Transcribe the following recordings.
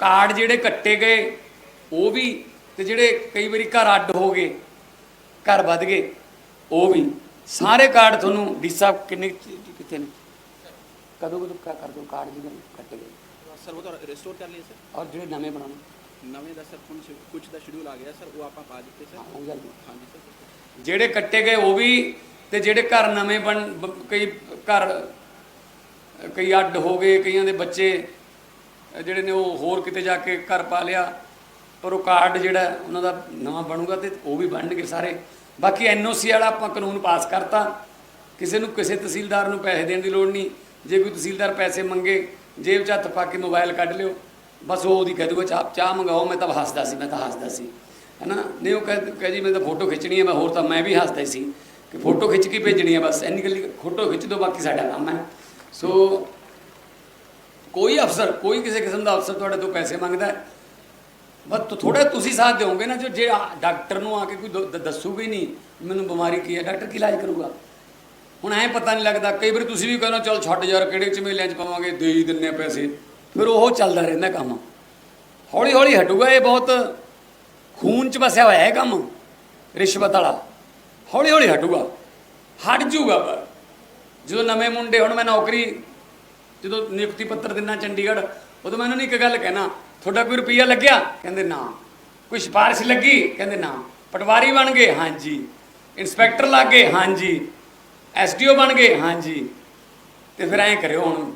Card ਜਿਹੜੇ ਕੱਟੇ ਗਏ ਉਹ ਵੀ ਤੇ ਜਿਹੜੇ ਕਈ ਵਾਰੀ ਘਰ ਅੱਡ ਹੋ ਗਏ ਘਰ ਵੱਧ ਗਏ ਉਹ ਵੀ। ਸਾਰੇ ਕਾਰਡ ਤੁਹਾਨੂੰ ਡੀ ਸਾਹਿਬ ਕਿੰਨੇ ਕਿੱਥੇ ਨੇ? ਕਦੋਂ ਕਦੋਂ ਕਾ- ਕਰ ਦੋ ਕਾਰਡ ਜਿਹੜੇ ਕੱਟੇ ਗਏ? ਸਰ ਉਹ ਤਾਂ ਰਿਸਟੋਰ ਕਰ ਲਿਆ ਸਰ। ਔਰ ਜਿਹੜੇ ਨਵੇਂ ਬਣਾਉਣੇ? ਨਵੇਂ ਦਾ ਸਰ ਕੁਝ ਕੁਝ ਦਾ ਸ਼ਡਿਊਲ ਆ ਗਿਆ ਸਰ ਉਹ ਆਪਾਂ ਪਾ ਦਿੱਤੇ ਸਰ। ਜਲਦੀ ਹਾਂਜੀ ਸਰ। ਜਿਹੜੇ ਕੱਟੇ ਗਏ ਉਹ ਵੀ ਤੇ ਜਿਹੜੇ ਘਰ ਨਵੇਂ ਬਣ ਕਈ ਘਰ ਕਈ ਅੱਡ ਹੋ ਗਏ ਕਈਆਂ ਦੇ ਬੱਚੇ ਜਿਹੜੇ ਨੇ ਉਹ ਹੋਰ ਕਿਤੇ ਜਾ ਕੇ ਘਰ ਪਾ ਲਿਆ, ਪਰ ਉਹ ਕਾਰਡ ਜਿਹੜਾ ਉਹਨਾਂ ਦਾ ਨਵਾਂ ਬਣੂਗਾ ਤੇ ਉਹ ਵੀ ਬਣਨਗੇ ਸਾਰੇ। ਬਾਕੀ ਐਨਓਸੀ ਵਾਲਾ ਆਪਾਂ ਕਾਨੂੰਨ ਪਾਸ ਕਰਤਾ। ਕਿਸੇ ਨੂੰ ਕਿਸੇ ਤਹਿਸੀਲਦਾਰ ਨੂੰ ਪੈਸੇ ਦੇਣ ਦੀ ਲੋੜ ਨਹੀਂ। ਜੇ ਕੋਈ ਤਹਿਸੀਲਦਾਰ ਪੈਸੇ ਮੰਗੇ, ਜੇਬ 'ਚ ਹੱਥ ਪਾ ਕੇ ਮੋਬਾਈਲ ਕੱਢ ਲਿਓ। ਬਸ ਉਹ ਉਹਦੀ ਕਹਿ ਦੂਗਾ, ਚਾਹ ਚਾਹ ਮੰਗਾਓ, ਮੈਂ ਤਾਂ ਹੱਸਦਾ ਸੀ, ਮੈਂ ਤਾਂ ਹੱਸਦਾ ਸੀ। ਹੈਨਾ? ਨਹੀਂ, ਉਹ ਕਹਿ ਕਹਿ ਜੀ, ਮੈਂ ਤਾਂ ਫੋਟੋ ਖਿੱਚਣੀ ਹੈ, ਮੈਂ ਹੋਰ ਤਾਂ ਮੈਂ ਵੀ ਹੱਸਦਾ ਹੀ ਸੀ ਕਿ ਫੋਟੋ ਖਿੱਚ ਕੇ ਭੇਜਣੀ ਹੈ ਬਸ। ਇੰਨੀ ਗੱਲ, ਫੋਟੋ ਖਿੱਚ ਦਿਓ, ਬਾਕੀ ਸਾਡਾ ਕੰਮ ਹੈ। ਸੋ ਕੋਈ ਅਫਸਰ, ਕੋਈ ਕਿਸੇ ਕਿਸਮ ਦਾ ਅਫਸਰ ਤੁਹਾਡੇ ਤੋਂ ਪੈਸੇ ਮੰਗਦਾ ਬਸ ਥੋੜਾ ਤੁਸੀਂ ਸਾਥ ਦਿਓਗੇ ਨਾ, ਜੋ ਜੇ ਆ- ਡਾਕਟਰ ਨੂੰ ਆ ਕੇ ਕੋਈ ਦ- ਦ- ਦੱਸੂਗਾ ਹੀ ਨਹੀਂ, ਮੈਨੂੰ ਬਿਮਾਰੀ ਕੀ ਹੈ, ਡਾਕਟਰ ਕੀ ਇਲਾਜ ਕਰੂਗਾ? ਹੁਣ ਐ ਪਤਾ ਨਹੀਂ ਲੱਗਦਾ, ਕਈ ਵਾਰੀ ਤੁਸੀਂ ਵੀ ਕਹਿੰਦੇ ਚਲ ਛੱਡ ਯਾਰ, ਕਿਹੜੇ ਝਮੇਲਿਆਂ 'ਚ ਪਾਵਾਂਗੇ, ਦੇ ਹੀ ਦਿੰਨੇ ਪੈਸੇ। ਫਿਰ ਉਹ ਚੱਲਦਾ ਰਹਿੰਦਾ ਕੰਮ। ਹੌਲੀ ਹੌਲੀ ਹਟੂਗਾ ਇਹ ਬਹੁਤ ਖੂਨ 'ਚ ਵਸਿਆ ਹੋਇਆ ਹੈ ਕੰਮ, ਰਿਸ਼ਵਤ ਵਾਲਾ। ਹੌਲੀ ਹੌਲੀ ਹਟੂਗਾ। ਹਟ ਜੂਗਾ ਪਰ। ਜਦੋਂ ਨਵੇਂ ਮੁੰਡੇ ਹੁਣ ਮੈਂ ਨੌਕਰੀ ਜਦੋਂ ਨਿਯੁਕਤੀ ਪੱਤਰ ਦਿਨਾ ਚੰਡੀਗੜ੍ਹ, ਉਦੋਂ ਮੈਂ ਉਹਨਾਂ ਨੂੰ ਇੱਕ ਗੱਲ ਕਹਿਣਾ, ਤੁਹਾਡਾ ਕੋਈ ਰੁਪਈਆ ਲੱਗਿਆ? ਕਹਿੰਦੇ, ਨਾ। ਕੋਈ ਸਿਫਾਰਿਸ਼ ਲੱਗੀ? ਕਹਿੰਦੇ, ਨਾ। ਪਟਵਾਰੀ ਬਣ ਗਏ? ਹਾਂਜੀ। ਇੰਸਪੈਕਟਰ ਲੱਗ? ਗਏ ਹਾਂਜੀ। ਐਸਡੀਓ ਬਣ ਗਏ? ਹਾਂਜੀ। ਤੇ ਫਿਰ ਐਂ ਕਰਿਓ ਹੁਣ,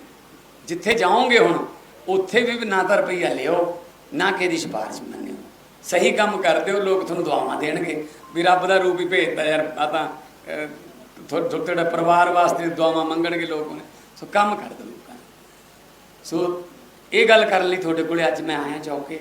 ਜਿੱਥੇ ਜਾਓਗੇ ਹੁਣ, ਉੱਥੇ ਵੀ ਨਾ ਤਾਂ ਰੁਪਈਆ ਲਿਓ, ਨਾ ਕਿਹਦੀ ਦੀ ਸਿਫਾਰਿਸ਼ ਮੰਨਿਓ। ਸਹੀ ਕੰਮ ਕਰਦੇ ਹੋ, ਲੋਕ ਤੁਹਾਨੂੰ ਦੁਆਵਾਂ ਦੇਣਗੇ ਵੀ ਰੱਬ ਦਾ ਰੂਪ ਹੀ ਭੇਜਦਾ ਯਾਰ ਆ ਤਾਂ ਥੋ- ਥੋ- ਤੁਹਾਡਾ ਪਰਿਵਾਰ ਵਾਸਤੇ ਦੁਆਵਾਂ ਮੰਗਣਗੇ ਲੋਕ ਉਹਨੇ ਸੋ ਕੰਮ ਕਰ ਦਿਓ। ਸੋ ਇਹ ਗੱਲ ਕਰਨ ਲਈ ਤੁਹਾਡੇ ਕੋਲੇ ਅੱਜ ਮੈਂ ਆਇਆ ਚੌਕੇ